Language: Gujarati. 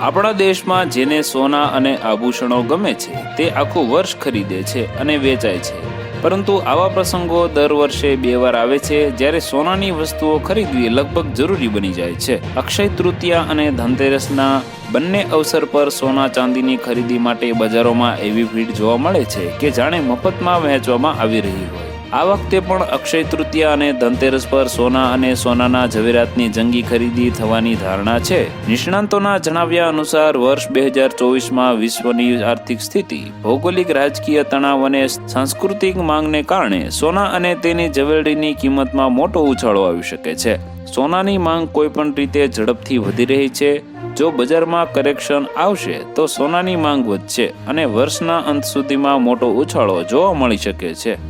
આપણા દેશમાં જેને સોના અને આભૂષણો ગમે છે, તે આખું વર્ષ ખરીદે છે અને વેચાય છે. પરંતુ આવા પ્રસંગો દર વર્ષે બે વાર આવે છે, જ્યારે સોનાની વસ્તુઓ ખરીદવી લગભગ જરૂરી બની જાય છે. અક્ષય તૃતીયા અને ધનતેરસના બંને અવસર પર સોના ચાંદીની ખરીદી માટે બજારોમાં એવી ભીડ જોવા મળે છે કે જાણે મફતમાં વહેંચવામાં આવી રહી હોય. આ વખતે પણ અક્ષય તૃતીયા અને ધનતેરસ પર સોના અને સોનાના ઝવેરાતની જંગી ખરીદી થવાની ધારણા છે. નિષ્ણાંતોના જણાવ્યા અનુસાર, વર્ષ બે હજાર ચોવીસમાં વિશ્વની આર્થિક સ્થિતિ, ભૌગોલિક રાજકીય તણાવ અને સાંસ્કૃતિક માંગને કારણે સોના અને તેની જ્વેલરીની કિંમતમાં મોટો ઉછાળો આવી શકે છે. સોનાની માંગ કોઈપણ રીતે ઝડપથી વધી રહી છે. જો બજારમાં કરેક્શન આવશે, તો સોનાની માંગ વધશે અને વર્ષના અંત સુધીમાં મોટો ઉછાળો જોવા મળી શકે છે.